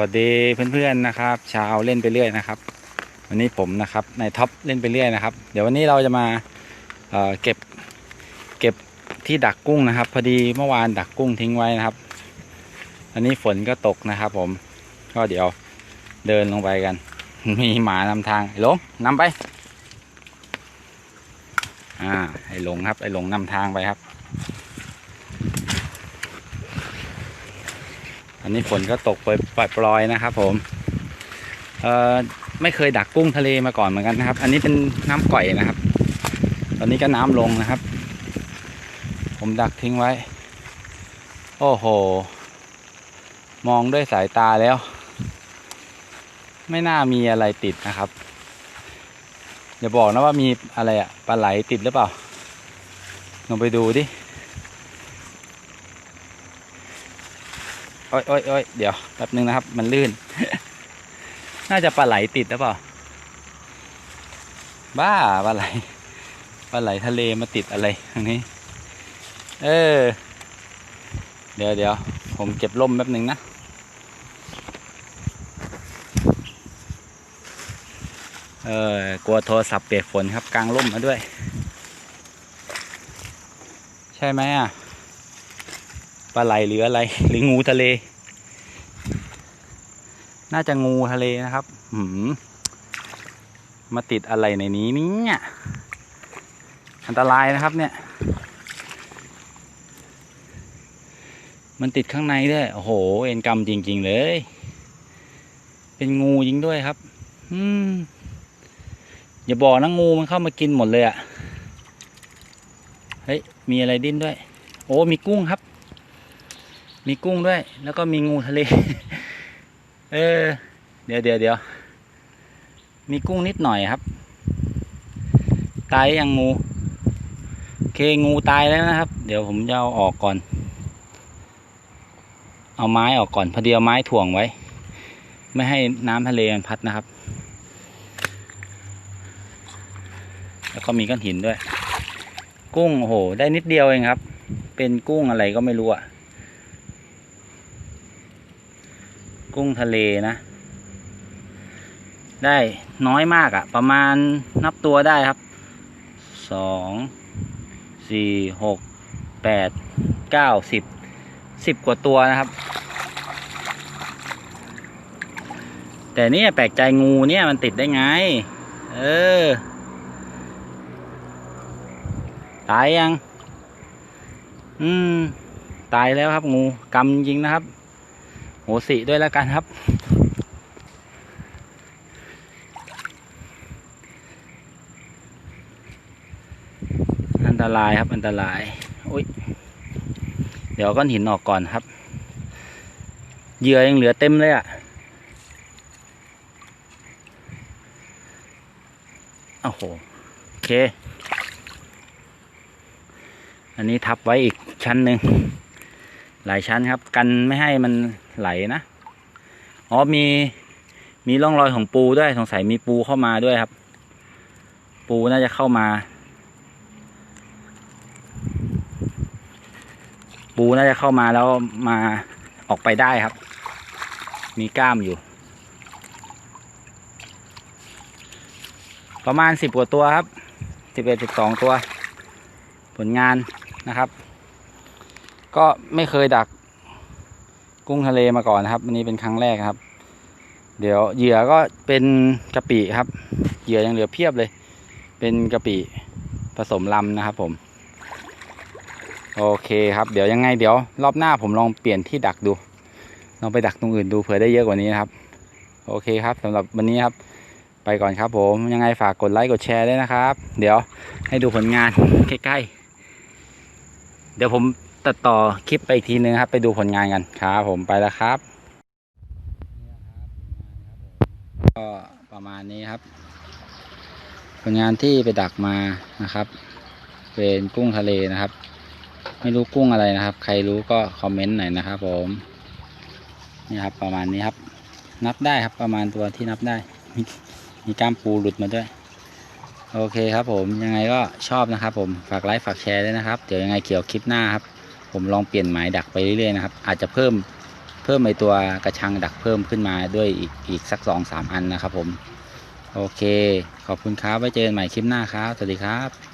วัสดีเพื่อนๆนะครับ ชาวเล่นไปเรื่อยนะครับ วันนี้ผมนะครับในท็อปเล่นไปเรื่อยนะครับ เดี๋ยววันนี้เราจะมาเเก็บเก็บที่ดักกุ้งนะครับ พอดีเมื่อวานดักกุ้งทิ้งไว้นะครับ อันนี้ฝนก็ตกนะครับ ผมก็เดี๋ยวเดินลงไปกัน มีหมานำทางไอ้หลงนำไปอ่าไอ้หลงครับไอ้หลงนำทางไปครับ อันนี้ฝนก็ตกไปปล่อยๆนะครับผมเอ่อไม่เคยดักกุ้งทะเลมาก่อนเหมือนกันนะครับ อันนี้เป็นน้ำก่อยนะครับ ตอนนี้ก็น้ำลงนะครับ ผมดักทิ้งไว้ โอ้โห มองด้วยสายตาแล้ว ไม่น่ามีอะไรติดนะครับอย่าบอกนะว่ามีอะไรอะปลาไหลติดหรือเปล่าลองไปดูดิ โอ้ยโอ้ยโอ้ยเดี๋ยวแป๊บนึงนะครับ มันลื่น น่าจะปลาไหลติดหรือเปล่า บ้าปลาไหลปลาไหลทะเลมาติดอะไรทางนี้ เออ เดี๋ยวเดี๋ยวผมเก็บร่มแป๊บนึงนะเออกลัวโทรศัพท์เปียกฝนครับกลางร่มมาด้วย ใช่ไหมอะ ปลาไหลหรืออะไร หรืองูทะเล น่าจะงูทะเลนะครับ หืมมาติดอะไรในนี้เนี่ยอันตรายนะครับเนี่ย มันติดข้างในด้วย โอ้โห เอ็นกรรมจริง ๆ เลย เป็นงูจริงด้วยครับ อืม อย่าบอกนะงูมันเข้ามากินหมดเลยอะ่ะ เฮ้ย มีอะไรดิ้นด้วย โอ้ มีกุ้งครับ มีกุ้งด้วย แล้วก็มีงูทะเล เออ เดี๋ยวเดี๋ยวเดี๋ยว มีกุ้งนิดหน่อยครับ ตายยังงู โอเคงูตายแล้วนะครับ เดี๋ยวผมจะเอาออกก่อน เอาไม้ออกก่อน พอดีเอาไม้ถ่วงไว้ ไม่ให้น้ำทะเลมันพัดนะครับ แล้วก็มีก้อนหินด้วย กุ้งโอ้โห ได้นิดเดียวเองครับ เป็นกุ้งอะไรก็ไม่รู้อะ กุ้งทะเลนะ ได้น้อยมากอะ่ะ ประมาณนับตัวได้ครับสองสี่หกแปดเก้าสิบสิบกว่าตัวนะครับ แต่เนี่ยแปลกใจงูเนี่ยมันติดได้ไง เออ ตายยัง อืม ตายแล้วครับงูกำจริงนะครับ โหสิด้วยแล้วกันครับ อันตรายครับอันตรายอุ้ยเดี๋ยวก้อนหินออกก่อนครับเหยื่อยังเหลือเต็มเลยอะ่ะโอ้โหโอเค อันนี้ทับไว้อีกชั้นหนึ่ง หลายชั้นครับ กันไม่ให้มันไหลนะอ๋อมีมีร่องรอยของปูด้วยสงสัยมีปูเข้ามาด้วยครับ ปูน่าจะเข้ามา ปูน่าจะเข้ามาแล้วมาออกไปได้ครับ มีกล้ามอยู่ ประมาณสิบกว่าตัวครับสิบเอ็ดสิบสองตัว ผลงานนะครับ ก็ไม่เคยดักกุ้งทะเลมาก่อนนะครับวันนี้เป็นครั้งแรกครับ เดี๋ยวเหยื่อก็เป็นกะปิครับ เหยื่อยังเหลือเพียบเลย เป็นกะปิผสมลำนะครับผม โอเคครับ เดี๋ยวยังไงเดี๋ยว รอบหน้าผมลองเปลี่ยนที่ดักดูลองไปดักตรงอื่นดูเผื่อได้เยอะกว่านี้นะครับ โอเคครับสำหรับวันนี้ครับ ไปก่อนครับผมยังไงฝากกดไลค์กดแชร์ด้วยนะครับ เดี๋ยวให้ดูผลงานใกล้ๆเดี๋ยวผม ตัดต่อคลิปไปอีกทีนึงครับ ไปดูผลงานกันครับผมไปแล้วครับก็ประมาณนี้ครับ ผลงานที่ไปดักมานะครับ เป็นกุ้งทะเลนะครับ ไม่รู้กุ้งอะไรนะครับ ใครรู้ก็คอมเมนต์หน่อยนะครับ ผมนี่ครับประมาณนี้ครับ นับได้ครับประมาณตัวที่นับได้ มีกล้ามปูหลุดมาด้วยโอเคครับผมยังไงก็ชอบนะครับผมฝากไลค์ฝากแชร์ด้วยนะครับ เดี๋ยวยังไงเกี่ยวคลิปหน้าครับ ผมลองเปลี่ยนหมายดักไปเรื่อยๆนะครับ อาจจะเพิ่มเพิ่มไอตัวกระชังดักเพิ่มขึ้นมาด้วยอีกอีกสักสองสามอันนะครับผม โอเค ขอบคุณครับ ไว้เจอกันใหม่คลิปหน้าครับ สวัสดีครับ